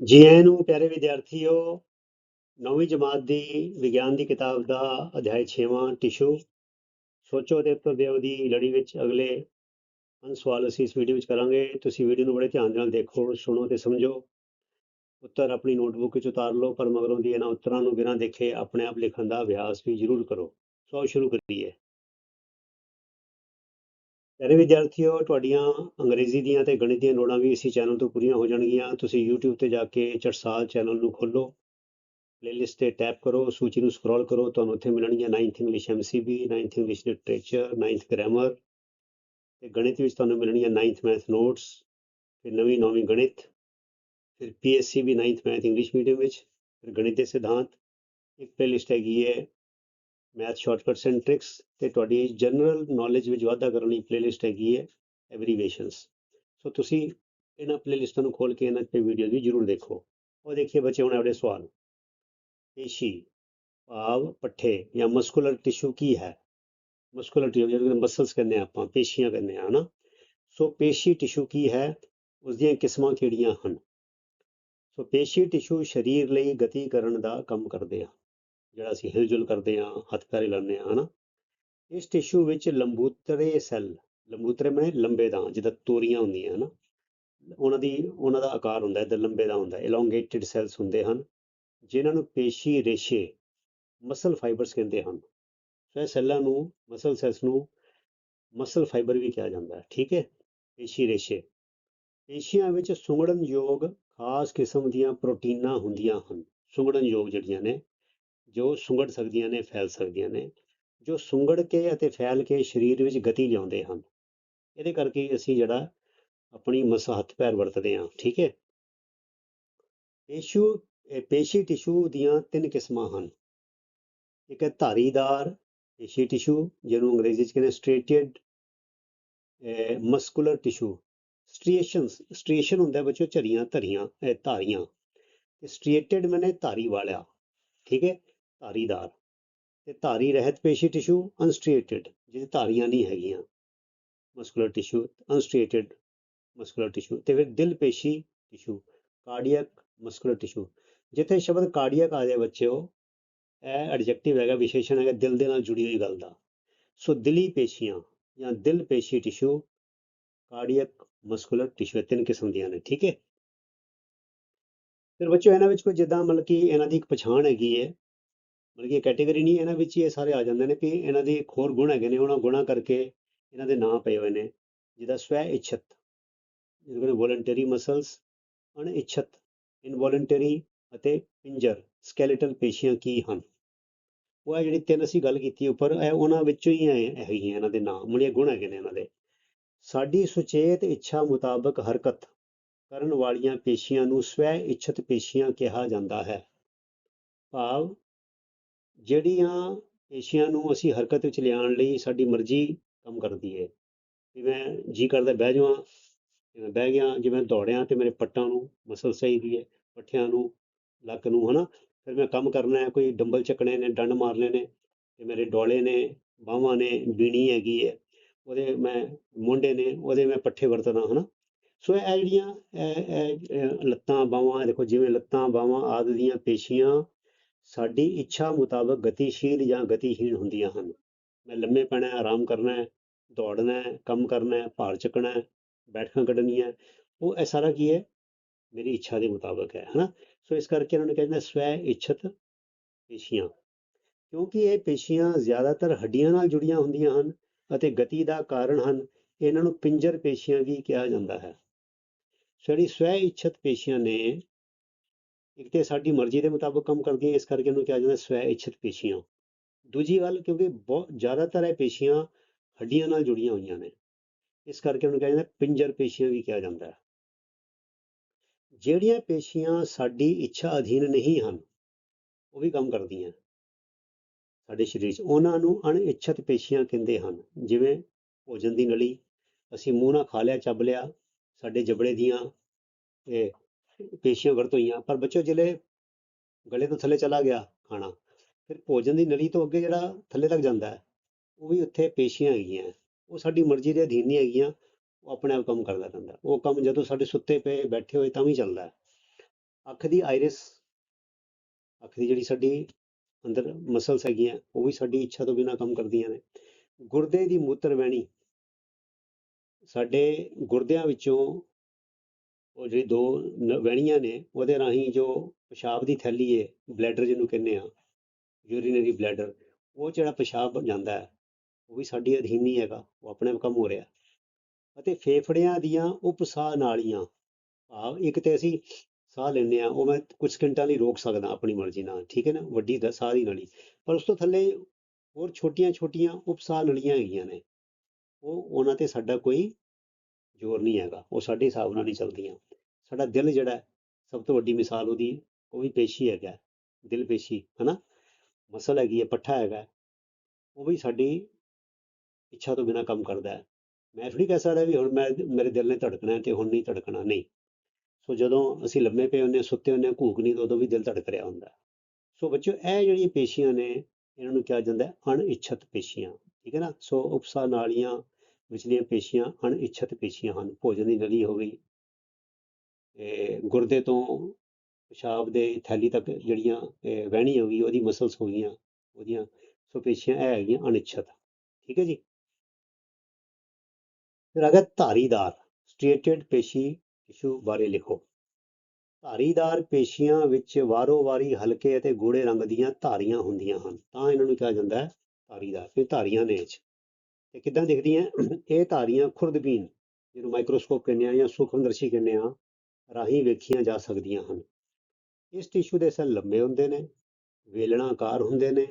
ਜੀ ਆਇਆਂ ਨੂੰ, ਪਿਆਰੇ ਵਿਦਿਆਰਥੀਓ, ਨੌਵੀਂ ਜਮਾਤ ਦੀ ਵਿਗਿਆਨ ਦੀ ਕਿਤਾਬ ਦਾ ਅਧਿਆਇ 6ਵਾਂ ਟਿਸ਼ੂ ਸੋਚੋ ਤੇ ਉੱਤਰ ਦਿਓ ਦੀ ਲੜੀ ਵਿੱਚ ਅਗਲੇ ਪੰਜ ਸਵਾਲ ਅਸੀਂ ਇਸ ਵੀਡੀਓ ਵਿੱਚ ਕਰਾਂਗੇ। ਤੁਸੀਂ ਵੀਡੀਓ ਨੂੰ ਬੜੇ ਧਿਆਨ ਨਾਲ ਦੇਖੋ, ਸੁਣੋ ਤੇ ਸਮਝੋ। ਉੱਤਰ ਆਪਣੀ ਨੋਟਬੁੱਕ ਵਿੱਚ ਉਤਾਰ ਲਓ, ਪਰ ਮਗਰੋਂ ਦੀ ਇਹਨਾਂ ਉੱਤਰਾਂ ਨੂੰ ਬਿਨਾਂ ਦੇਖੇ ਆਪਣੇ ਆਪ ਲਿਖਣ ਦਾ ਅਭਿਆਸ ਵੀ ਜ਼ਰੂਰ ਕਰੋ। ਸੋ ਸ਼ੁਰੂ ਕਰੀਏ। ਪਿਆਰੇ ਵਿਦਿਆਰਥੀਓ, ਤੁਹਾਡੀਆਂ ਅੰਗਰੇਜ਼ੀ ਦੀਆਂ ਤੇ ਗਣਿਤ ਦੀਆਂ ਲੋੜਾਂ ਵੀ ਇਸੇ ਚੈਨਲ ਤੋਂ ਪੂਰੀਆਂ ਹੋ ਜਾਣਗੀਆਂ। ਤੁਸੀਂ YouTube ਤੇ ਜਾ ਕੇ ਚੜਸਾਲ ਚੈਨਲ ਨੂੰ ਖੋਲੋ ਪਲੇਲਿਸਟ ਤੇ ਟੈਪ ਕਰੋ, ਸੂਚੀ ਨੂੰ ਸਕਰੋਲ ਕਰੋ, ਤੁਹਾਨੂੰ ਉੱਥੇ ਮਿਲਣਗੀਆਂ 9th English MCB 9th English literature 9th grammar ਤੇ ਗਣਿਤ ਵਿੱਚ ਤੁਹਾਨੂੰ ਮਿਲਣਗੀਆਂ 9th ਮੈਥ ਨੋਟਸ ਫਿਰ ਨਵੀਂ, ਨੌਵੀਂ ਗਣਿਤ, ਫਿਰ PSC ਵੀ 9th ਮੈਥ ਇੰਗਲਿਸ਼ ਮੀਡੀਅਮ ਵਿੱਚ, ਫਿਰ ਗਣਿਤ ਦੇ ਸਿਧਾਂਤ। ਇੱਕ ਪਲੇਲਿਸਟ ਹੈਗੀ ਹੈ ਮੈਥ ਸ਼ਾਰਟਕਟਸ ਐਂਡ ਟ੍ਰਿਕਸ ਤੇ ਤੁਹਾਡੀ ਜਨਰਲ ਨੌਲੇਜ ਵਿੱਚ ਵਾਧਾ ਕਰਨ ਲਈ ਪਲੇਲਿਸਟ ਹੈਗੀ ਹੈ ਐਬਰੀਵੇਸ਼ਨਸ ਸੋ ਤੁਸੀਂ ਇਹਨਾਂ ਪਲੇਲਿਸਟਾਂ ਨੂੰ ਖੋਲ ਕੇ ਇਹਨਾਂ ਤੇ ਵੀਡੀਓ ਵੀ ਜ਼ਰੂਰ ਦੇਖੋ। ਉਹ ਦੇਖੀਏ ਬੱਚੇ, ਹੁਣ ਆਪਣੇ ਸਵਾਲ। ਪੇਸ਼ੀ, ਭਾਵ, ਪੱਠੇ ਜਾਂ ਮਸਕੂਲਰ ਟਿਸ਼ੂ ਕੀ ਹੈ? ਮਸਕੂਲਰ ਟਿਸ਼ੂ ਜਿਹਨੂੰ ਮਸਲਸ ਕਹਿੰਦੇ ਆ ਆਪਾਂ, ਪੇਸ਼ੀਆਂ ਕਹਿੰਦੇ ਆ ਹਨਾ? ਸੋ ਪੇਸ਼ੀ ਟਿਸ਼ੂ ਕੀ ਹੈ? ਉਸ ਦੀਆਂ ਕਿਸਮਾਂ ਕਿਹੜੀਆਂ ਹਨ? ਸੋ ਪੇਸ਼ੀ ਟਿਸ਼ੂ ਸਰੀਰ ਲਈ ਗਤੀ ਕਰਨ ਦਾ ਕੰਮ ਕਰਦੇ ਆ ਜਿਹੜਾ ਅਸੀਂ ਹਿਲਜੁਲ ਕਰਦੇ ਆ ਹੱਥ ਪੈਰ ਹਿਲਾਉਂਦੇ ਆ ਹਨਾ? ਇਸ ਟਿਸ਼ੂ ਵਿੱਚ ਲੰਬੂਤਰੇ ਸੈੱਲ ਲੰਬੂਤਰੇ ਮੈਂ ਲੰਬੇਦਾਂ ਜਿੱਦਾਂ ਤੋਰੀਆਂ ਹੁੰਦੀਆਂ, ਹਨਾ? ਉਹਨਾਂ ਦੀ, ਉਹਨਾਂ ਦਾ ਆਕਾਰ ਹੁੰਦਾ ਹੈ ਲੰਬੇ ਦਾ ਹੁੰਦਾ ਇਲੋਂਗੇਟਿਡ ਸੈਲਸ ਹੁੰਦੇ ਹਨ, ਜਿਨ੍ਹਾਂ ਨੂੰ ਪੇਸ਼ੀ ਰੇਸ਼ੇ ਮਸਲ ਫਾਈਬਰਸ ਕਹਿੰਦੇ ਹਨ। ਸੋ ਇਹ ਸੈੱਲਾਂ ਨੂੰ ਮਸਲ ਸੈਲਸ ਨੂੰ ਮਸਲ ਫਾਈਬਰ ਵੀ ਕਿਹਾ ਜਾਂਦਾ ਹੈ ਠੀਕ ਹੈ? ਪੇਸ਼ੀ ਰੇਸ਼ੇ। ਪੇਸ਼ੀਆਂ ਵਿੱਚ ਸੁੰਗੜਨਯੋਗ ਖਾਸ ਕਿਸਮ ਦੀਆਂ ਪ੍ਰੋਟੀਨਾਂ ਹੁੰਦੀਆਂ ਹਨ। ਸੁੰਗੜਨਯੋਗ ਜਿਹੜੀਆਂ ਨੇ ਜੋ ਸੁੰਗੜ ਸਕਦੀਆਂ ਨੇ, ਫੈਲ ਸਕਦੀਆਂ ਨੇ, ਜੋ ਸੁੰਗੜ ਕੇ ਅਤੇ ਫੈਲ ਕੇ ਸਰੀਰ ਵਿੱਚ ਗਤੀ ਲਿਆਉਂਦੇ ਹਨ। ਇਹਦੇ ਕਰਕੇ ਅਸੀਂ ਜਿਹੜਾ ਆਪਣੀ ਮਸਾ ਹੱਥ ਪੈਰ ਵਰਤਦੇ ਹਾਂ, ਠੀਕ ਹੈ? ਪੇਸ਼ੂ ਪੇਸ਼ੀ ਟਿਸ਼ੂ ਦੀਆਂ ਤਿੰਨ ਕਿਸਮਾਂ ਹਨ। ਇੱਕ ਹੈ ਧਾਰੀਦਾਰ ਪੇਸ਼ੀ ਟਿਸ਼ੂ, ਜਿਹਨੂੰ ਅੰਗਰੇਜ਼ੀ ਚ ਕਹਿੰਦੇ ਸਟ੍ਰੇਟਡ ਮਸਕੂਲਰ ਟਿਸ਼ੂ। ਸਟ੍ਰੀਏਸ਼ਨਸ ਸਟ੍ਰੀਏਸ਼ਨ ਹੁੰਦਾ ਹੈ ਬੱਚੋ ਝਰੀਆਂ, ਧਰੀਆਂ ਧਾਰੀਆਂ। ਤੇ ਸਟ੍ਰੀਏਟਡ ਮੈਨੇ ਧਾਰੀ ਵਾਲਿਆ, ਠੀਕ ਹੈ? ਧਾਰੀਦਾਰ ਤੇ ਧਾਰੀ ਰਹਿਤ ਪੇਸ਼ੀ ਟਿਸ਼ੂ ਅਨਸਟ੍ਰੀਏਟਡ ਜਿਹਦੇ ਧਾਰੀਆਂ ਨਹੀਂ ਹੈਗੀਆਂ। Muscular tissue unstriated muscular tissue ਤੇ ਫਿਰ ਦਿਲ ਪੇਸ਼ੀ ਟਿਸ਼ੂ ਕਾਰਡੀਅਕ ਮਸਕੂਲਰ ਟਿਸ਼ੂ ਜਿੱਥੇ ਸ਼ਬਦ ਕਾਰਡੀਅਕ ਆ ਜਾਏ ਬੱਚਿਓ, ਇਹ ਐਡਜੈਕਟਿਵ ਹੈਗਾ, ਵਿਸ਼ੇਸ਼ਣ ਹੈਗਾ ਦਿਲ ਦੇ ਨਾਲ ਜੁੜੀ ਹੋਈ ਗੱਲ ਦਾ। ਸੋ ਦਿਲੀ ਪੇਸ਼ੀਆਂ ਜਾਂ ਦਿਲ ਪੇਸ਼ੀ ਟਿਸ਼ੂ ਕਾਰਡੀਅਕ ਮਸਕੂਲਰ ਟਿਸ਼ੂ ਤਿੰਨ ਕਿਸਮ ਦੀਆਂ ਨੇ, ਠੀਕ ਹੈ? ਫਿਰ ਬੱਚਿਓ, ਇਹਨਾਂ ਵਿੱਚ ਕੋਈ ਜਿੱਦਾਂ ਮਤਲਬ ਕਿ ਇਹਨਾਂ ਦੀ ਇੱਕ ਪਛਾਣ ਹੈਗੀ ਹੈ। ਮਤਲਬ ਕਿ ਕੈਟਾਗਰੀ ਨਹੀਂ, ਇਹਨਾਂ ਵਿੱਚ ਹੀ ਇਹ ਸਾਰੇ ਆ ਜਾਂਦੇ ਨੇ ਕਿ ਇਹਨਾਂ ਦੇ ਇੱਕ ਹੋਰ ਗੁਣ ਹੈਗੇ ਨੇ, ਉਹਨਾਂ ਗੁਣਾਂ ਕਰਕੇ ਇਹਨਾਂ ਦੇ ਨਾਂ ਪਏ ਹੋਏ ਨੇ, ਜਿਹਦਾ ਸਵੈ ਇੱਛਤ, ਜਿਹਨੂੰ ਕਹਿੰਦੇ ਵੋਲੰਟਰੀ ਮਸਲਸ ਅਣਇੱਛਤ ਇਨਵੋਲੰਟਰੀ ਅਤੇ ਪਿੰਜਰ ਸਕੈਲੇਟਲ ਪੇਸ਼ੀਆਂ ਕੀ ਹਨ? ਉਹ ਹੈ ਜਿਹੜੀ ਤਿੰਨ ਅਸੀਂ ਗੱਲ ਕੀਤੀ ਉੱਪਰ, ਇਹ ਉਹਨਾਂ ਵਿੱਚੋਂ ਹੀ ਹੈ- ਹੈਗੀਆਂ ਇਹਨਾਂ ਦੇ ਨਾਂ ਮੁੜੀਆਂ ਗੁਣ ਹੈਗੇ ਨੇ ਇਹਨਾਂ ਦੇ। ਸਾਡੀ ਸੁਚੇਤ ਇੱਛਾ ਮੁਤਾਬਕ ਹਰਕਤ ਕਰਨ ਵਾਲੀਆਂ ਪੇਸ਼ੀਆਂ ਨੂੰ ਸਵੈ ਇੱਛਤ ਪੇਸ਼ੀਆਂ ਕਿਹਾ ਜਾਂਦਾ ਹੈ। ਭਾਵ ਜਿਹੜੀਆਂ ਪੇਸ਼ੀਆਂ ਨੂੰ ਅਸੀਂ ਹਰਕਤ ਵਿੱਚ ਲਿਆਉਣ ਲਈ ਸਾਡੀ ਮਰਜ਼ੀ ਕੰਮ ਕਰਦੀ ਹੈ ਵੀ ਮੈਂ ਜੀ ਕਰਦਾ ਬਹਿ ਜਾਵਾਂ, ਤੇ ਬਹਿ ਗਿਆ, ਜੇ ਮੈਂ ਦੌੜਿਆ ਤੇ ਮੇਰੇ ਪੱਟਾਂ ਨੂੰ ਮਸਲ ਚਾਹੀਦੀ ਹੈ ਪੱਠਿਆਂ ਨੂੰ, ਲੱਕ ਨੂੰ, ਹਨਾ? ਫਿਰ ਮੈਂ ਕੰਮ ਕਰਨਾ ਹੈ, ਕੋਈ ਡੰਬਲ ਚੱਕਣੇ ਨੇ, ਡੰਡ ਮਾਰਨੇ ਨੇ, ਤੇ ਮੇਰੇ ਡੋਲੇ ਨੇ ਬਾਹਾਂ ਨੇ, ਬੀਣੀ ਹੈਗੀ ਹੈ ਉਹਦੇ ਮੈਂ ਮੋਢੇ ਨੇ, ਉਹਦੇ ਮੈਂ ਪੱਠੇ ਵਰਤਦਾ, ਹਨਾ? ਸੋ ਇਹ ਜਿਹੜੀਆਂ, ਇਹ- ਇਹ ਲੱਤਾਂ ਬਾਹਾਂ ਦੇਖੋ ਜਿਵੇਂ ਲੱਤਾਂ ਬਾਹਾਂ ਆਦਿ ਦੀਆਂ ਪੇਸ਼ੀਆਂ ਸਾਡੀ ਇੱਛਾ ਮੁਤਾਬਕ ਗਤੀਸ਼ੀਲ ਜਾਂ ਗਤੀਹੀਣ ਹੁੰਦੀਆਂ ਹਨ। ਮੈਂ ਲੰਮੇ ਪੈਣਾ ਹੈ, ਆਰਾਮ ਕਰਨਾ ਹੈ, ਦੌੜਨਾ ਹੈ, ਕੰਮ ਕਰਨਾ ਹੈ, ਭਾਰ ਚੱਕਣਾ ਹੈ, ਬੈਠਕਾਂ ਕੱਢਣੀਆਂ ਉਹ ਇਹ ਸਾਰਾ ਕੀ ਹੈ? ਮੇਰੀ ਇੱਛਾ ਦੇ ਮੁਤਾਬਕ ਹੈ, ਹਨਾ? ਸੋ ਇਸ ਕਰਕੇ ਇਹਨਾਂ ਨੂੰ ਕਹਿੰਦੇ ਸਵੈ ਇੱਛਤ ਪੇਸ਼ੀਆਂ। ਕਿਉਂਕਿ ਇਹ ਪੇਸ਼ੀਆਂ ਜ਼ਿਆਦਾਤਰ ਹੱਡੀਆਂ ਨਾਲ ਜੁੜੀਆਂ ਹੁੰਦੀਆਂ ਹਨ ਅਤੇ ਗਤੀ ਦਾ ਕਾਰਨ ਹਨ, ਇਹਨਾਂ ਨੂੰ ਪਿੰਜਰ ਪੇਸ਼ੀਆਂ ਵੀ ਕਿਹਾ ਜਾਂਦਾ ਹੈ। ਸੋ ਜਿਹੜੀ ਸਵੈ ਇੱਛਤ ਪੇਸ਼ੀਆਂ ਨੇ ਇੱਕ ਤੇ ਸਾਡੀ ਮਰਜ਼ੀ ਦੇ ਮੁਤਾਬਕ ਕੰਮ ਕਰਦੀਆਂ, ਇਸ ਕਰਕੇ ਉਹਨੂੰ ਕਿਹਾ ਜਾਂਦਾ ਸਵੈ ਇੱਛਤ ਪੇਸ਼ੀਆਂ। ਦੂਜੀ ਗੱਲ, ਕਿਉਂਕਿ ਬਹੁਤ, ਜ਼ਿਆਦਾਤਰ ਇਹ ਪੇਸ਼ੀਆਂ ਹੱਡੀਆਂ ਨਾਲ ਜੁੜੀਆਂ ਹੋਈਆਂ ਨੇ। ਇਸ ਕਰਕੇ ਉਹਨੂੰ ਕਿਹਾ ਜਾਂਦਾ ਪਿੰਜਰ ਪੇਸ਼ੀਆਂ ਵੀ ਕਿਹਾ ਜਾਂਦਾ ਹੈ। ਜਿਹੜੀਆਂ ਪੇਸ਼ੀਆਂ ਸਾਡੀ ਇੱਛਾ ਅਧੀਨ ਨਹੀਂ ਹਨ, ਉਹ ਵੀ ਕੰਮ ਕਰਦੀਆਂ। ਸਾਡੇ ਸਰੀਰ 'ਚ ਉਹਨਾਂ ਨੂੰ ਅਣਇੱਛਤ ਪੇਸ਼ੀਆਂ ਕਹਿੰਦੇ ਹਨ, ਜਿਵੇਂ ਭੋਜਨ ਦੀ ਨਲੀ, ਅਸੀਂ ਮੂੰਹ ਨਾਲ ਖਾ ਲਿਆ, ਚੱਬ ਲਿਆ, ਸਾਡੇ ਜਬੜੇ ਦੀਆਂ ਇਹ ਪੇਸ਼ੀਆਂ ਵਰਤ ਹੋਈਆਂ ਪਰ ਬੱਚੋ ਜਿਹੜੇ ਗਲੇ ਤੋਂ ਥੱਲੇ ਚਲਾ ਗਿਆ ਖਾਣਾ, ਫਿਰ ਭੋਜਨ ਦੀ ਨਲੀ ਤੋਂ ਅੱਗੇ ਜਿਹੜਾ ਥੱਲੇ ਤੱਕ ਜਾਂਦਾ ਹੈ, ਉਹ ਵੀ ਉੱਥੇ ਪੇਸ਼ੀਆਂ ਹੈਗੀਆਂ। ਉਹ ਸਾਡੀ ਮਰਜ਼ੀ ਦੇ ਅਧੀਨ ਨਹੀਂ ਹੈਗੀਆਂ, ਉਹ ਆਪਣੇ ਆਪ ਕੰਮ ਕਰਦਾ ਰਹਿੰਦਾ ਉਹ ਕੰਮ ਜਦੋਂ ਸਾਡੇ ਸੁੱਤੇ ਪਏ ਬੈਠੇ ਹੋਏ ਤਾਂ ਵੀ ਚੱਲਦਾ ਅੱਖ ਦੀ ਆਇਰਿਸ, ਅੱਖ ਦੀ ਜਿਹੜੀ ਸਾਡੀ ਅੰਦਰ ਮਸਲਸ ਹੈਗੀਆਂ, ਉਹ ਵੀ ਸਾਡੀ ਇੱਛਾ ਤੋਂ ਬਿਨਾਂ ਕੰਮ ਕਰਦੀਆਂ ਨੇ। ਗੁਰਦੇ ਦੀ ਮੂਤਰ ਵਹਿਣੀ ਸਾਡੇ ਗੁਰਦਿਆਂ ਵਿੱਚੋਂ ਉਹ ਜਿਹੜੀ ਦੋ ਨ- ਵਹਿਣੀਆਂ ਨੇ, ਉਹਦੇ ਰਾਹੀਂ ਜੋ ਪਿਸ਼ਾਬ ਦੀ ਥੈਲੀ ਹੈ ਬਲੈਡਰ ਜਿਹਨੂੰ ਕਹਿੰਦੇ ਆ ਯੂਰੀਨਰੀ ਬਲੈਡਰ ਉਹ ਜਿਹੜਾ ਪਿਸ਼ਾਬ ਜਾਂਦਾ ਹੈ, ਉਹ ਵੀ ਸਾਡੀ ਅਧੀਨ ਨਹੀਂ ਹੈਗਾ, ਉਹ ਆਪਣੇ ਆਪ ਕੰਮ ਹੋ ਰਿਹਾ। ਅਤੇ ਫੇਫੜਿਆਂ ਦੀਆਂ ਉਪਸਾਹ ਨਾਲੀਆਂ ਭਾਵ ਇੱਕ ਤੇ ਅਸੀਂ ਸਾਹ ਲੈਂਦੇ ਆ ਉਹ ਮੈਂ ਕੁਝ ਸਕਿੰਟਾਂ ਲਈ ਰੋਕ ਸਕਦਾ ਆਪਣੀ ਮਰਜ਼ੀ ਨਾਲ, ਠੀਕ ਹੈ ਨਾ, ਵੱਡੀ ਦਾ ਸਾਹ ਦੀ ਨਾਲੀ। ਪਰ ਉਸ ਤੋਂ ਥੱਲੇ ਹੋਰ ਛੋਟੀਆਂ ਛੋਟੀਆਂ ਉਪਸਾਹ ਨਲੀਆਂ ਹੈਗੀਆਂ ਨੇ, ਉਹ ਉਹਨਾਂ ਤੇ ਸਾਡਾ ਕੋਈ ਜ਼ੋਰ ਨਹੀਂ ਹੈਗਾ, ਉਹ ਸਾਡੇ ਹਿਸਾਬ ਨਾਲ ਨਹੀਂ ਚੱਲਦੀਆਂ। ਸਾਡਾ ਦਿਲ ਜਿਹੜਾ ਸਭ ਤੋਂ ਵੱਡੀ ਮਿਸਾਲ ਉਹਦੀ ਉਹ ਵੀ ਪੇਸ਼ੀ ਹੈਗਾ ਦਿਲ ਪੇਸ਼ੀ, ਹਨਾ? ਮਸਲ ਹੈਗੀ ਹੈ, ਪੱਠਾ ਹੈਗਾ ਉਹ ਵੀ ਸਾਡੀ ਇੱਛਾ ਤੋਂ ਬਿਨਾਂ ਕੰਮ ਕਰਦਾ ਹੈ। ਮੈਂ ਥੋੜੀ ਕਹਿ ਸਕਦਾ ਵੀ ਹੁਣ ਮੈਂ, ਮੇਰੇ ਦਿਲ ਨੇ ਧੜਕਣਾ ਹੈ ਤੇ ਹੁਣ ਨਹੀਂ ਧੜਕਣਾ, ਨਹੀਂ। ਸੋ ਜਦੋਂ ਅਸੀਂ ਲੰਮੇ ਪਏ ਹੁੰਦੇ ਹਾਂ, ਸੁੱਤੇ ਹੁੰਦੇ ਹਾਂ, ਘੂਕ ਨਹੀਂ ਤਾਂ ਉਦੋਂ ਵੀ ਦਿਲ ਧੜਕ ਰਿਹਾ ਹੁੰਦਾ ਸੋ ਬੱਚਿਓ, ਇਹ ਜਿਹੜੀਆਂ ਪੇਸ਼ੀਆਂ ਨੇ, ਇਹਨਾਂ ਨੂੰ ਕਿਹਾ ਜਾਂਦਾ ਅਣਇੱਛਤ ਪੇਸ਼ੀਆਂ, ਠੀਕ ਹੈ ਨਾ? ਸੋ ਉਪਸਾ ਨਾਲੀਆਂ ਵਿਚਲੀਆਂ ਪੇਸ਼ੀਆਂ ਅਣਇੱਛਤ ਪੇਸ਼ੀਆਂ ਹਨ, ਭੋਜਨ ਦੀ ਨਲੀ ਹੋ ਗਈ ਇਹ ਗੁਰਦੇ ਤੋਂ ਪਿਸ਼ਾਬ ਦੇ ਥੈਲੀ ਤੱਕ ਜਿਹੜੀਆਂ ਇਹ ਵਹਿਣੀ ਹੋ ਗਈ, ਉਹਦੀ ਮਸਲਸ ਹੋ ਗਈਆਂ, ਉਹਦੀਆਂ ਸੋ ਪੇਸ਼ੀਆਂ ਇਹ ਹੈਗੀਆਂ ਅਣਇੱਛਤ, ਠੀਕ ਹੈ ਜੀ? ਫਿਰ ਅਗਰ ਧਾਰੀਦਾਰ ਸਟ੍ਰੇਟਡ ਪੇਸ਼ੀ ਟਿਸ਼ੂ ਬਾਰੇ ਲਿਖੋ। ਧਾਰੀਦਾਰ ਪੇਸ਼ੀਆਂ ਵਿੱਚ ਵਾਰੋ-ਵਾਰੀ ਹਲਕੇ ਅਤੇ ਗੂੜੇ ਰੰਗ ਦੀਆਂ ਧਾਰੀਆਂ ਹੁੰਦੀਆਂ ਹਨ, ਤਾਂ ਇਹਨਾਂ ਨੂੰ ਕਿਹਾ ਜਾਂਦਾ ਹੈ ਧਾਰੀਦਾਰ ਫਿਰ ਧਾਰੀਆਂ ਵਿੱਚ ਇਹ ਤੇ ਕਿੱਦਾਂ ਦਿਖਦੀਆਂ? ਇਹ ਧਾਰੀਆਂ ਖੁਰਦਬੀਨ ਜਿਹਨੂੰ ਮਾਈਕਰੋਸਕੋਪ ਕਹਿੰਦੇ ਆ ਜਾਂ ਸੂਖਮਦਰਸ਼ੀ ਕਹਿੰਦੇ ਆ, ਰਾਹੀਂ ਵੇਖੀਆਂ ਜਾ ਸਕਦੀਆਂ ਹਨ। ਇਸ ਟਿਸ਼ੂ ਦੇ ਸੈੱਲ ਲੰਬੇ ਹੁੰਦੇ ਨੇ, ਵੇਲਣਾਕਾਰ ਹੁੰਦੇ ਨੇ,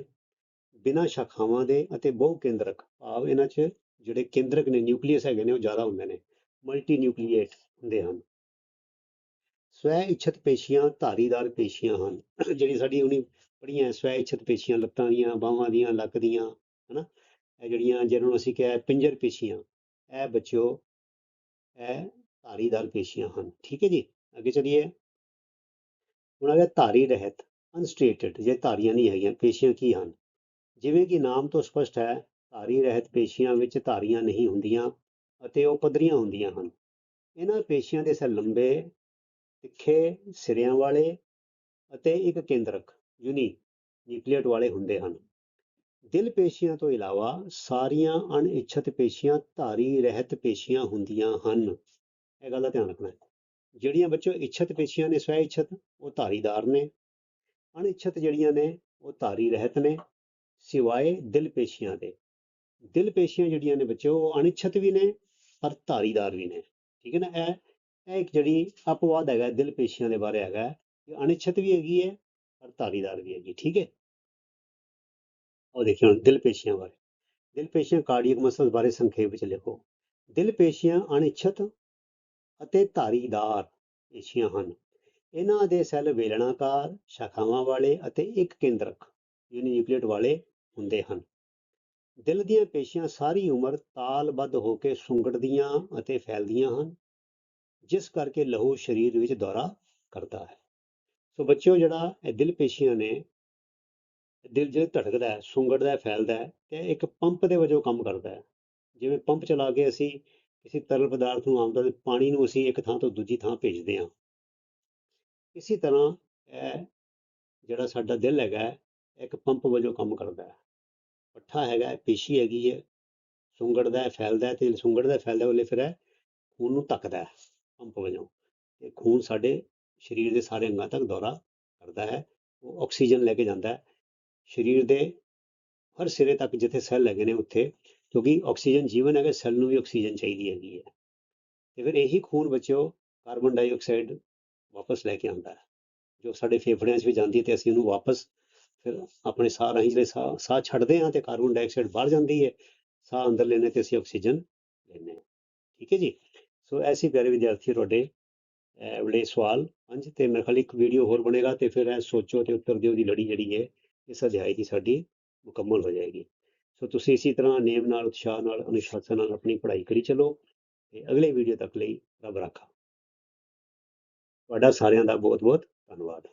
ਬਿਨਾਂ ਸ਼ਾਖਾਵਾਂ ਦੇ ਅਤੇ ਬਹੁ ਕੇਂਦਰਕ। ਭਾਵ ਇਹਨਾਂ 'ਚ ਜਿਹੜੇ ਕੇਂਦਰਕ ਨੇ ਨਿਊਕਲੀਅਸ ਹੈਗੇ ਨੇ, ਉਹ ਜ਼ਿਆਦਾ ਹੁੰਦੇ ਨੇ ਮਲਟੀ ਨਿਊਕਲੀਏਟ ਹੁੰਦੇ ਹਨ। ਸਵੈ ਇੱਛਤ ਪੇਸ਼ੀਆਂ ਧਾਰੀਦਾਰ ਪੇਸ਼ੀਆਂ ਹਨ। ਜਿਹੜੀ ਸਾਡੀ ਉਹਨੀ ਪੜੀਆਂ ਸਵੈ ਇੱਛਤ ਪੇਸ਼ੀਆਂ, ਲੱਤਾਂ ਦੀਆਂ, ਬਾਹਾਂ ਦੀਆਂ, ਲੱਕ ਦੀਆਂ, ਹਨਾ? ਇਹ ਜਿਹੜੀਆਂ ਜਿਹਨਾਂ ਨੂੰ ਅਸੀਂ ਕਿਹਾ ਪਿੰਜਰ ਪੇਸ਼ੀਆਂ, ਇਹ ਬੱਚਿਓ, ਇਹ ਧਾਰੀਦਾਰ ਪੇਸ਼ੀਆਂ ਹਨ, ਠੀਕ ਹੈ ਜੀ? ਅੱਗੇ ਚਲੀਏ। ਹੁਣ ਅਗਰ ਧਾਰੀ ਰਹਿਤ ਅਨਸਟੇਟਡ ਜੇ ਧਾਰੀਆਂ ਨਹੀਂ ਹੈਗੀਆਂ, ਪੇਸ਼ੀਆਂ ਕੀ ਹਨ? ਜਿਵੇਂ ਕਿ ਨਾਮ ਤੋਂ ਸਪਸ਼ਟ ਹੈ, ਧਾਰੀ ਰਹਿਤ ਪੇਸ਼ੀਆਂ ਵਿੱਚ ਧਾਰੀਆਂ ਨਹੀਂ ਹੁੰਦੀਆਂ ਅਤੇ ਉਹ ਪੱਧਰੀਆਂ ਹੁੰਦੀਆਂ ਹਨ। ਇਹਨਾਂ ਪੇਸ਼ੀਆਂ ਦੇ ਸਿਰ ਲੰਬੇ, ਤਿੱਖੇ ਸਿਰਿਆਂ ਵਾਲੇ ਅਤੇ ਇੱਕ ਕੇਂਦਰਕ, ਯੂਨੀ ਨਿਊਕਲੀਏਟ ਵਾਲੇ ਹੁੰਦੇ ਹਨ। ਦਿਲ ਪੇਸ਼ੀਆਂ ਤੋਂ ਇਲਾਵਾ ਸਾਰੀਆਂ ਅਣਇੱਛਤ ਪੇਸ਼ੀਆਂ, ਧਾਰੀ ਰਹਿਤ ਪੇਸ਼ੀਆਂ ਹੁੰਦੀਆਂ ਹਨ। ਇਹ ਗੱਲ ਦਾ ਧਿਆਨ ਰੱਖਣਾ ਹੈ। ਜਿਹੜੀਆਂ ਬੱਚੋ ਇੱਛਤ ਪੇਸ਼ੀਆਂ ਨੇ ਸਵੈ ਇੱਛਤ ਉਹ ਧਾਰੀਦਾਰ ਨੇ। ਅਣਇੱਛਤ ਜਿਹੜੀਆਂ ਨੇ, ਉਹ ਧਾਰੀ ਰਹਿਤ ਨੇ, ਸਿਵਾਏ ਦਿਲ ਪੇਸ਼ੀਆਂ ਦੇ। ਦਿਲ ਪੇਸ਼ੀਆਂ ਜਿਹੜੀਆਂ ਨੇ ਬੱਚੋ ਉਹ ਅਣਇੱਛਤ ਵੀ ਨੇ, ਪਰ ਧਾਰੀਦਾਰ ਵੀ ਨੇ। ਠੀਕ ਹੈ ਨਾ? ਇਹ ਇਹ ਇੱਕ ਜਿਹੜੀ ਅਪਵਾਦ ਹੈਗਾ ਦਿਲ ਪੇਸ਼ੀਆਂ ਦੇ ਬਾਰੇ ਹੈਗਾ ਕਿ ਅਣਇੱਛਤ ਵੀ ਹੈਗੀ ਹੈ, ਪਰ ਧਾਰੀਦਾਰ ਵੀ ਹੈਗੀ ਠੀਕ ਹੈ? ਉਹ ਦੇਖਿਓ ਹੁਣ ਦਿਲ ਪੇਸ਼ੀਆਂ ਬਾਰੇ। ਦਿਲ ਪੇਸ਼ੀਆਂ ਕਾਰਡੀਅਕ ਮਸਲ ਬਾਰੇ ਸੰਖੇਪ ਵਿੱਚ ਲਿਖੋ। ਦਿਲ ਪੇਸ਼ੀਆਂ ਅਣਇੱਛਤ ਅਤੇ ਧਾਰੀਦਾਰ ਪੇਸ਼ੀਆਂ ਹਨ। ਇਹਨਾਂ ਦੇ ਸੈੱਲ ਵੇਲਣਾਕਾਰ, ਸ਼ਾਖਾਵਾਂ ਵਾਲੇ ਅਤੇ ਇੱਕ ਕੇਂਦਰਕ ਯੂਨੀਨਿਊਕਲੀਏਟ ਵਾਲੇ ਹੁੰਦੇ ਹਨ। ਦਿਲ ਦੀਆਂ ਪੇਸ਼ੀਆਂ ਸਾਰੀ ਉਮਰ ਤਾਲਬੱਧ ਹੋ ਕੇ ਸੁੰਗੜਦੀਆਂ ਅਤੇ ਫੈਲਦੀਆਂ ਹਨ, ਜਿਸ ਕਰਕੇ ਲਹੂ ਸਰੀਰ ਵਿੱਚ ਦੌਰਾ ਕਰਦਾ ਹੈ। ਸੋ ਬੱਚਿਓ, ਜਿਹੜਾ ਇਹ ਦਿਲ ਪੇਸ਼ੀਆਂ ਨੇ ਦਿਲ ਜਦੋਂ ਧੜਕਦਾ ਹੈ, ਸੁੰਗੜਦਾ ਹੈ, ਫੈਲਦਾ ਹੈ ਤੇ ਇੱਕ ਪੰਪ ਦੇ ਵਜੋਂ ਕੰਮ ਕਰਦਾ ਹੈ। ਜਿਵੇਂ ਪੰਪ ਚਲਾ ਕੇ ਅਸੀਂ ਕਿਸੇ ਤਰਲ ਪਦਾਰਥ ਨੂੰ ਆਮ ਪਾਣੀ ਨੂੰ ਅਸੀਂ ਇੱਕ ਥਾਂ ਤੋਂ ਦੂਜੀ ਥਾਂ ਭੇਜਦੇ ਹਾਂ। ਇਸੇ ਤਰ੍ਹਾਂ ਇਹ ਜਿਹੜਾ ਸਾਡਾ ਦਿਲ ਹੈਗਾ ਇੱਕ ਪੰਪ ਵਜੋਂ ਕੰਮ ਕਰਦਾ ਹੈ। ਪੱਠਾ ਹੈਗਾ ਪੇਸ਼ੀ ਹੈਗੀ ਹੈ, ਸੁੰਗੜਦਾ ਹੈ, ਫੈਲਦਾ ਹੈ ਤੇ ਸੁੰਗੜਦਾ, ਫੈਲਦਾ ਉਹਲੇ ਫਿਰ ਇਹ ਖੂਨ ਨੂੰ ਧੱਕਦਾ ਪੰਪ ਵਜੋਂ। ਤੇ ਖੂਨ ਸਾਡੇ ਸਰੀਰ ਦੇ ਸਾਰੇ ਅੰਗਾਂ ਤੱਕ ਦੌਰਾ ਕਰਦਾ ਹੈ, ਉਹ ਆਕਸੀਜਨ ਲੈ ਕੇ ਜਾਂਦਾ ਹੈ। ਸਰੀਰ ਦੇ ਹਰ ਸਿਰੇ ਤੱਕ ਜਿੱਥੇ ਸੈੱਲ ਹੈਗੇ ਨੇ ਉੱਥੇ, ਕਿਉਂਕਿ ਆਕਸੀਜਨ ਜੀਵਨ ਹੈਗਾ ਸੈੱਲ ਨੂੰ ਵੀ ਆਕਸੀਜਨ ਚਾਹੀਦੀ ਹੈਗੀ ਹੈ। ਤੇ ਫਿਰ ਇਹੀ ਖੂਨ ਬਚਿਓ ਕਾਰਬਨ ਡਾਈਆਕਸਾਈਡ ਵਾਪਸ ਲੈ ਕੇ ਆਉਂਦਾ ਹੈ। ਜੋ ਸਾਡੇ ਫੇਫੜਿਆਂ 'ਚ ਵੀ ਜਾਂਦੀ ਹੈ ਤੇ ਅਸੀਂ ਉਹਨੂੰ ਵਾਪਸ ਫਿਰ ਆਪਣੇ ਸਾਹ ਰਾਹੀਂ ਜਿਹੜੇ ਸਾਹ ਸਾਹ ਛੱਡਦੇ ਹਾਂ ਤੇ ਕਾਰਬਨ ਡਾਈਆਕਸਾਈਡ ਬਾਹਰ ਜਾਂਦੀ ਹੈ, ਸਾਹ ਅੰਦਰ ਲੈਣੇ ਤੇ ਅਸੀਂ ਆਕਸੀਜਨ ਲੈਂਦੇ ਹਾਂ। ਠੀਕ ਹੈ ਜੀ? ਸੋ ਐਸੀ ਪਿਆਰੇ ਵਿਦਿਆਰਥੀ ਤੁਹਾਡੇ, ਇਹ ਵਾਲੇ ਸਵਾਲ, ਪੰਜ ਤੇ ਮੇਰੇ ਖਿਆਲ ਇੱਕ ਵੀਡੀਓ ਹੋਰ ਬਣੇਗਾ ਤੇ ਫਿਰ ਇਹ ਸੋਚੋ ਤੇ ਉੱਤਰ ਦਿਓ ਦੀ ਲੜੀ ਜਿਹੜੀ ਹੈ। ਇਸ ਅਧਿਆਇ ਦੀ ਸਾਡੀ ਮੁਕੰਮਲ ਹੋ ਜਾਏਗੀ। ਸੋ ਤੁਸੀਂ ਇਸੇ ਤਰ੍ਹਾਂ ਨੇਮ ਨਾਲ, ਉਤਸ਼ਾਹ ਨਾਲ, ਅਨੁਸ਼ਾਸਨ ਨਾਲ ਆਪਣੀ ਪੜ੍ਹਾਈ ਕਰੀ ਚਲੋ ਤੇ ਅਗਲੇ ਵੀਡੀਓ ਤੱਕ ਲਈ ਰੱਬ ਰਾਖਾ। ਤੁਹਾਡਾ ਸਾਰਿਆਂ ਦਾ ਬਹੁਤ ਬਹੁਤ ਧੰਨਵਾਦ।